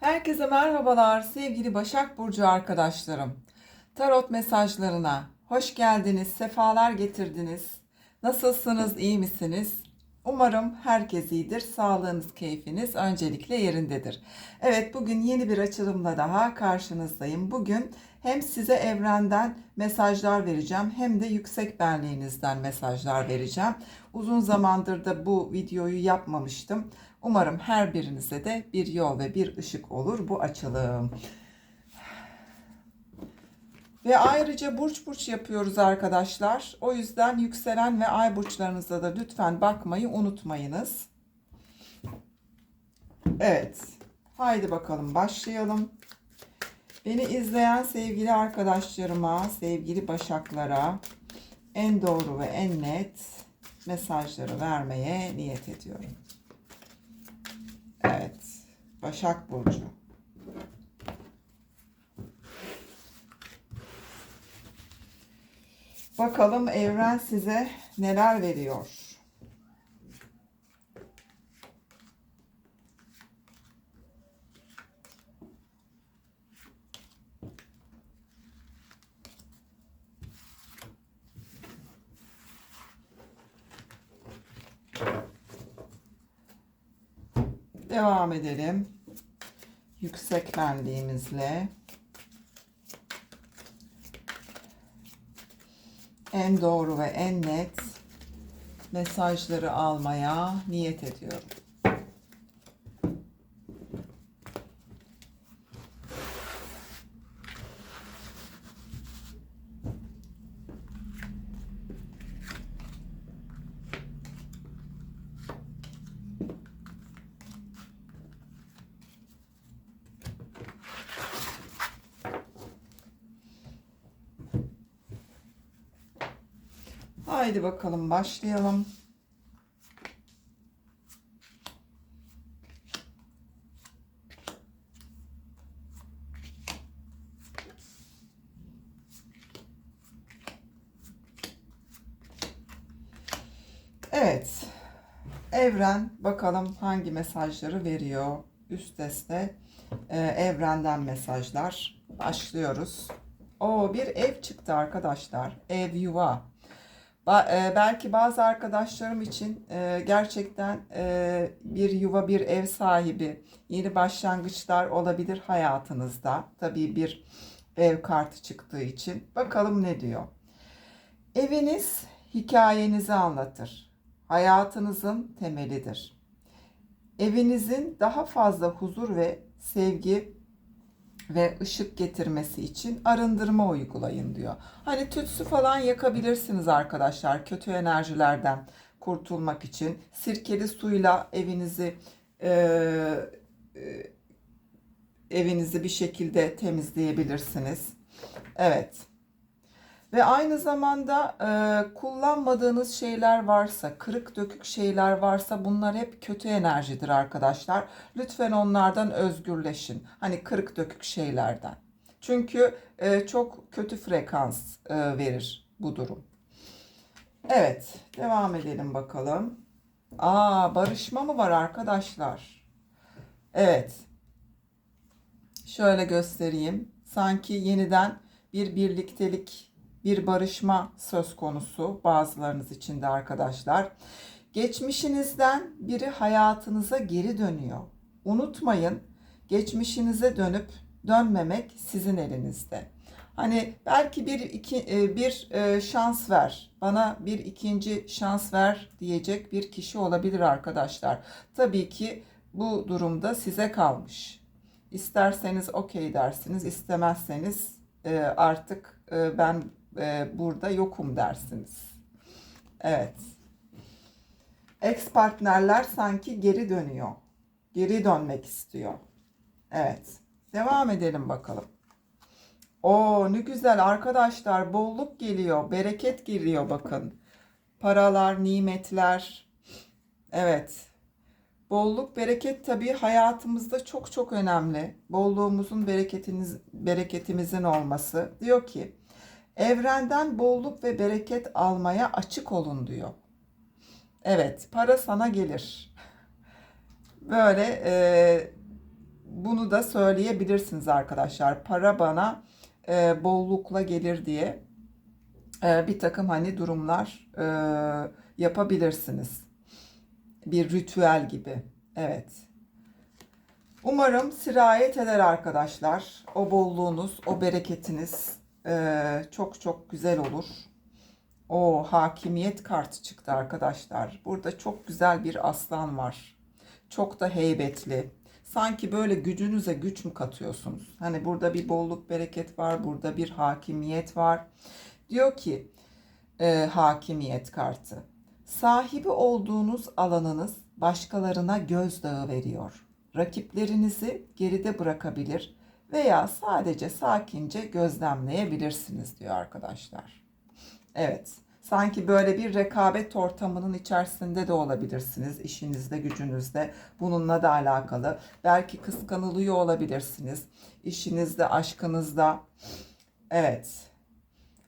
Herkese merhabalar sevgili Başak Burcu arkadaşlarım. Tarot mesajlarına hoş geldiniz, sefalar getirdiniz. Nasılsınız, iyi misiniz? Umarım herkes iyidir, sağlığınız, keyfiniz öncelikle yerindedir. Evet bugün yeni bir açılımla daha karşınızdayım. Bugün hem size evrenden mesajlar vereceğim hem de yüksek benliğinizden mesajlar vereceğim. Uzun zamandır da bu videoyu yapmamıştım. Umarım her birinize de bir yol ve bir ışık olur bu açılım. Ve ayrıca burç burç yapıyoruz arkadaşlar. O yüzden yükselen ve ay burçlarınıza da lütfen bakmayı unutmayınız. Evet. Haydi bakalım başlayalım. Beni izleyen sevgili arkadaşlarıma, sevgili başaklara en doğru ve en net mesajları vermeye niyet ediyorum. Evet. Başak Burcu. Bakalım evren size neler veriyor. Devam edelim. Yüksek benliğimizle. En doğru ve en net mesajları almaya niyet ediyorum. Haydi bakalım başlayalım. Evet. Evren bakalım hangi mesajları veriyor. Üst deste e, evrenden mesajlar. Başlıyoruz. O bir ev çıktı arkadaşlar. Ev yuva. E, belki bazı arkadaşlarım için e, gerçekten e, bir yuva, bir ev sahibi, yeni başlangıçlar olabilir hayatınızda. Tabii bir ev kartı çıktığı için. Bakalım ne diyor. Eviniz hikayenizi anlatır. Hayatınızın temelidir. Evinizin daha fazla huzur ve sevgi ve ışık getirmesi için arındırma uygulayın diyor. Hani tütsü falan yakabilirsiniz arkadaşlar kötü enerjilerden kurtulmak için. Sirkeli suyla evinizi e, e, evinizi bir şekilde temizleyebilirsiniz. Evet. Ve aynı zamanda e, kullanmadığınız şeyler varsa, kırık dökük şeyler varsa bunlar hep kötü enerjidir arkadaşlar. Lütfen onlardan özgürleşin. Hani kırık dökük şeylerden. Çünkü e, çok kötü frekans e, verir bu durum. Evet, devam edelim bakalım. Aa, barışma mı var arkadaşlar? Evet. Şöyle göstereyim. Sanki yeniden bir birliktelik bir barışma söz konusu bazılarınız için de arkadaşlar. Geçmişinizden biri hayatınıza geri dönüyor. Unutmayın, geçmişinize dönüp dönmemek sizin elinizde. Hani belki bir iki bir e, şans ver. Bana bir ikinci şans ver diyecek bir kişi olabilir arkadaşlar. Tabii ki bu durumda size kalmış. İsterseniz okey dersiniz, istemezseniz e, artık e, ben e, burada yokum dersiniz. Evet. Ex partnerler sanki geri dönüyor. Geri dönmek istiyor. Evet. Devam edelim bakalım. O ne güzel arkadaşlar bolluk geliyor, bereket geliyor bakın. Paralar, nimetler. Evet. Bolluk, bereket tabii hayatımızda çok çok önemli. Bolluğumuzun, bereketiniz, bereketimizin olması. Diyor ki, Evrenden bolluk ve bereket almaya açık olun diyor. Evet, para sana gelir. Böyle e, bunu da söyleyebilirsiniz arkadaşlar. Para bana e, bollukla gelir diye e, bir takım hani durumlar e, yapabilirsiniz. Bir ritüel gibi. Evet. Umarım sirayet eder arkadaşlar. O bolluğunuz, o bereketiniz e, çok çok güzel olur. O hakimiyet kartı çıktı arkadaşlar. Burada çok güzel bir aslan var. Çok da heybetli. Sanki böyle gücünüze güç mü katıyorsunuz? Hani burada bir bolluk bereket var, burada bir hakimiyet var. Diyor ki e, hakimiyet kartı. Sahibi olduğunuz alanınız başkalarına gözdağı veriyor. Rakiplerinizi geride bırakabilir veya sadece sakince gözlemleyebilirsiniz diyor arkadaşlar. Evet. Sanki böyle bir rekabet ortamının içerisinde de olabilirsiniz. işinizde, gücünüzde. Bununla da alakalı. Belki kıskanılıyor olabilirsiniz. İşinizde, aşkınızda. Evet.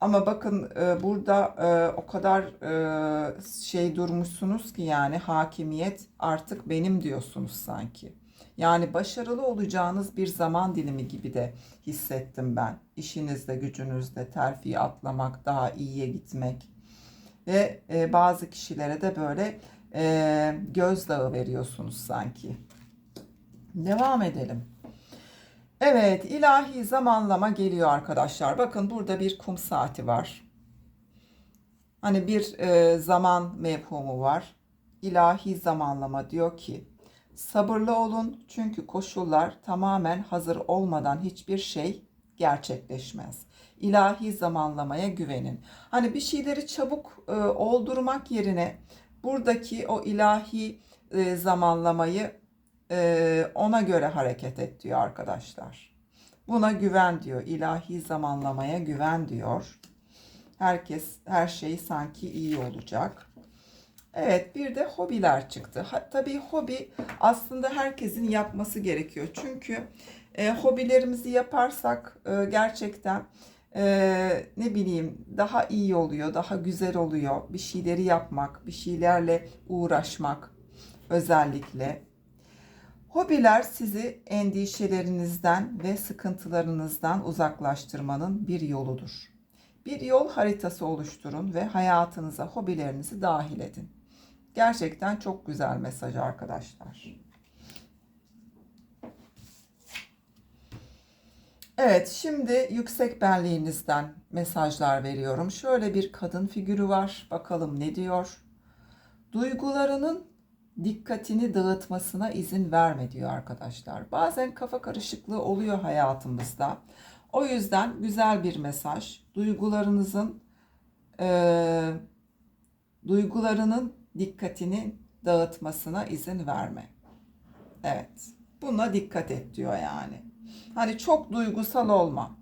Ama bakın e, burada e, o kadar e, şey durmuşsunuz ki yani hakimiyet artık benim diyorsunuz sanki. Yani başarılı olacağınız bir zaman dilimi gibi de hissettim ben. İşinizde, gücünüzde terfi atlamak, daha iyiye gitmek ve e, bazı kişilere de böyle e, gözdağı veriyorsunuz sanki. Devam edelim. Evet, ilahi zamanlama geliyor arkadaşlar. Bakın burada bir kum saati var. Hani bir e, zaman mevhumu var. İlahi zamanlama diyor ki sabırlı olun çünkü koşullar tamamen hazır olmadan hiçbir şey gerçekleşmez. İlahi zamanlamaya güvenin. Hani bir şeyleri çabuk e, oldurmak yerine buradaki o ilahi e, zamanlamayı e, ona göre hareket et diyor arkadaşlar. Buna güven diyor. İlahi zamanlamaya güven diyor. Herkes her şey sanki iyi olacak. Evet bir de hobiler çıktı. Ha, tabii hobi aslında herkesin yapması gerekiyor. Çünkü e, hobilerimizi yaparsak e, gerçekten e, ne bileyim daha iyi oluyor, daha güzel oluyor. Bir şeyleri yapmak, bir şeylerle uğraşmak özellikle. Hobiler sizi endişelerinizden ve sıkıntılarınızdan uzaklaştırmanın bir yoludur. Bir yol haritası oluşturun ve hayatınıza hobilerinizi dahil edin. Gerçekten çok güzel mesaj arkadaşlar. Evet, şimdi yüksek benliğinizden mesajlar veriyorum. Şöyle bir kadın figürü var. Bakalım ne diyor? Duygularının dikkatini dağıtmasına izin verme diyor arkadaşlar. Bazen kafa karışıklığı oluyor hayatımızda. O yüzden güzel bir mesaj. Duygularınızın e, duygularının dikkatini dağıtmasına izin verme. Evet. Buna dikkat et diyor yani. Hani çok duygusal olma.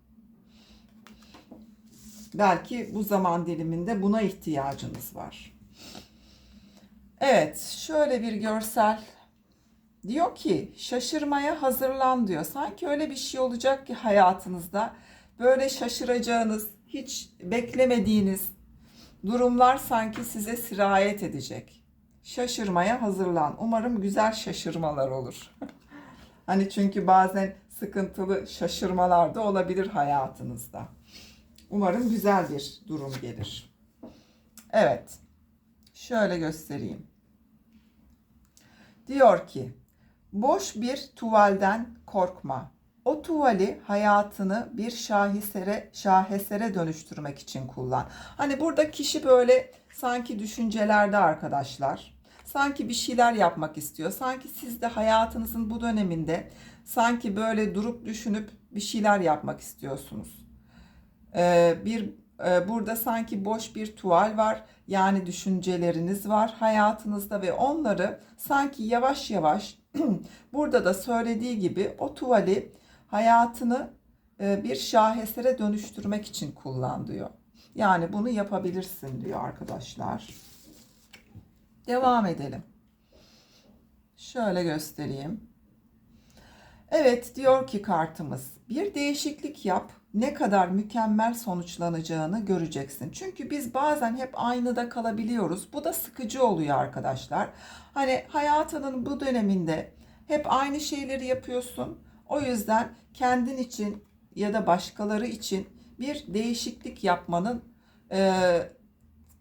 Belki bu zaman diliminde buna ihtiyacınız var. Evet, şöyle bir görsel. Diyor ki şaşırmaya hazırlan diyor. Sanki öyle bir şey olacak ki hayatınızda böyle şaşıracağınız, hiç beklemediğiniz durumlar sanki size sirayet edecek. Şaşırmaya hazırlan. Umarım güzel şaşırmalar olur. hani çünkü bazen sıkıntılı şaşırmalar da olabilir hayatınızda. Umarım güzel bir durum gelir. Evet. Şöyle göstereyim. Diyor ki, boş bir tuvalden korkma. O tuvali hayatını bir şahesere, şahesere dönüştürmek için kullan. Hani burada kişi böyle sanki düşüncelerde arkadaşlar. Sanki bir şeyler yapmak istiyor. Sanki siz de hayatınızın bu döneminde sanki böyle durup düşünüp bir şeyler yapmak istiyorsunuz. Ee, bir e, burada sanki boş bir tuval var. Yani düşünceleriniz var hayatınızda ve onları sanki yavaş yavaş burada da söylediği gibi o tuvali hayatını e, bir şahesere dönüştürmek için kullan diyor. Yani bunu yapabilirsin diyor arkadaşlar. Devam edelim. Şöyle göstereyim. Evet diyor ki kartımız bir değişiklik yap ne kadar mükemmel sonuçlanacağını göreceksin. Çünkü biz bazen hep aynıda kalabiliyoruz. Bu da sıkıcı oluyor arkadaşlar. Hani hayatının bu döneminde hep aynı şeyleri yapıyorsun O yüzden kendin için ya da başkaları için bir değişiklik yapmanın e,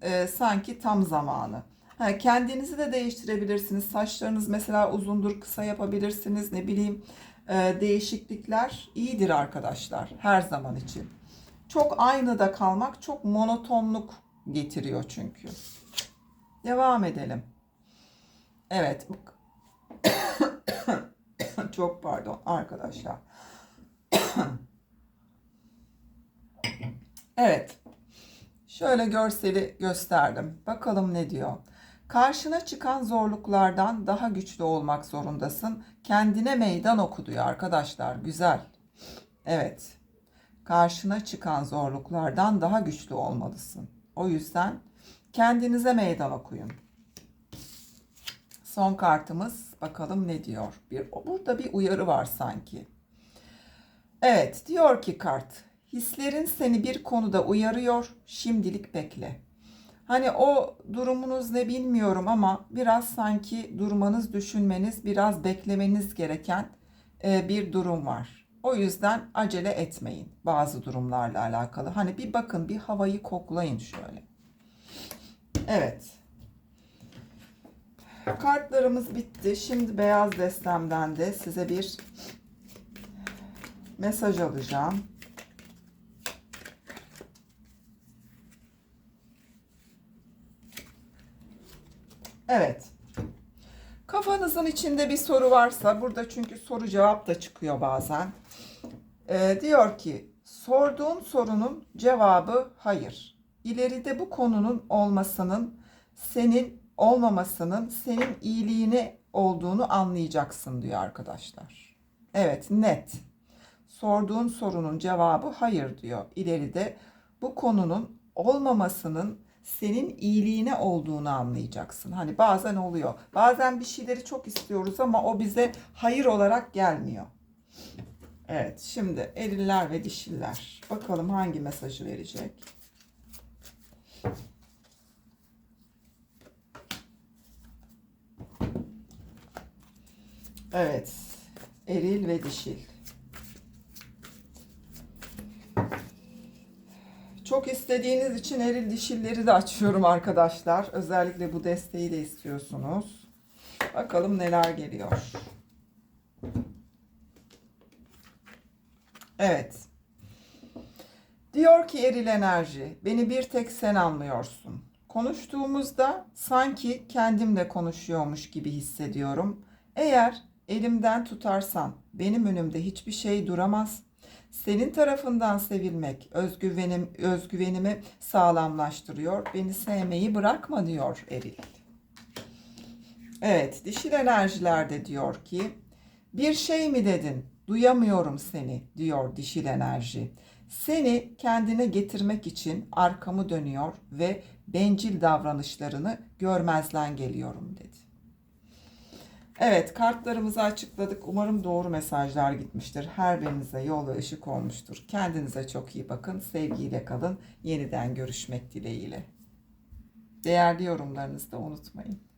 e, sanki tam zamanı. Ha, kendinizi de değiştirebilirsiniz. Saçlarınız mesela uzundur, kısa yapabilirsiniz. Ne bileyim e, değişiklikler iyidir arkadaşlar her zaman için. Çok aynı da kalmak çok monotonluk getiriyor çünkü. Devam edelim. Evet. Çok pardon arkadaşlar. evet. Şöyle görseli gösterdim. Bakalım ne diyor. Karşına çıkan zorluklardan daha güçlü olmak zorundasın. Kendine meydan oku diyor arkadaşlar. Güzel. Evet. Karşına çıkan zorluklardan daha güçlü olmalısın. O yüzden kendinize meydan okuyun. Son kartımız bakalım ne diyor. Bir burada bir uyarı var sanki. Evet, diyor ki kart. Hislerin seni bir konuda uyarıyor. Şimdilik bekle. Hani o durumunuz ne bilmiyorum ama biraz sanki durmanız, düşünmeniz, biraz beklemeniz gereken e, bir durum var. O yüzden acele etmeyin bazı durumlarla alakalı. Hani bir bakın, bir havayı koklayın şöyle. Evet. Kartlarımız bitti. Şimdi beyaz destemden de size bir mesaj alacağım. Evet. Kafanızın içinde bir soru varsa burada çünkü soru cevap da çıkıyor bazen. Ee, diyor ki sorduğun sorunun cevabı hayır. İleride bu konunun olmasının senin olmamasının senin iyiliğine olduğunu anlayacaksın diyor arkadaşlar. Evet net. Sorduğun sorunun cevabı hayır diyor. İleride bu konunun olmamasının senin iyiliğine olduğunu anlayacaksın. Hani bazen oluyor. Bazen bir şeyleri çok istiyoruz ama o bize hayır olarak gelmiyor. Evet şimdi eriller ve dişiller. Bakalım hangi mesajı verecek. Evet. Eril ve dişil. Çok istediğiniz için eril dişilleri de açıyorum arkadaşlar. Özellikle bu desteği de istiyorsunuz. Bakalım neler geliyor. Evet. Diyor ki eril enerji, beni bir tek sen anlıyorsun. Konuştuğumuzda sanki kendimle konuşuyormuş gibi hissediyorum. Eğer elimden tutarsan benim önümde hiçbir şey duramaz. Senin tarafından sevilmek özgüvenim özgüvenimi sağlamlaştırıyor. Beni sevmeyi bırakma diyor Eril. Evet, dişil enerjilerde diyor ki bir şey mi dedin? Duyamıyorum seni diyor dişil enerji. Seni kendine getirmek için arkamı dönüyor ve bencil davranışlarını görmezden geliyorum dedi. Evet kartlarımızı açıkladık. Umarım doğru mesajlar gitmiştir. Her birinize yol ve ışık olmuştur. Kendinize çok iyi bakın. Sevgiyle kalın. Yeniden görüşmek dileğiyle. Değerli yorumlarınızı da unutmayın.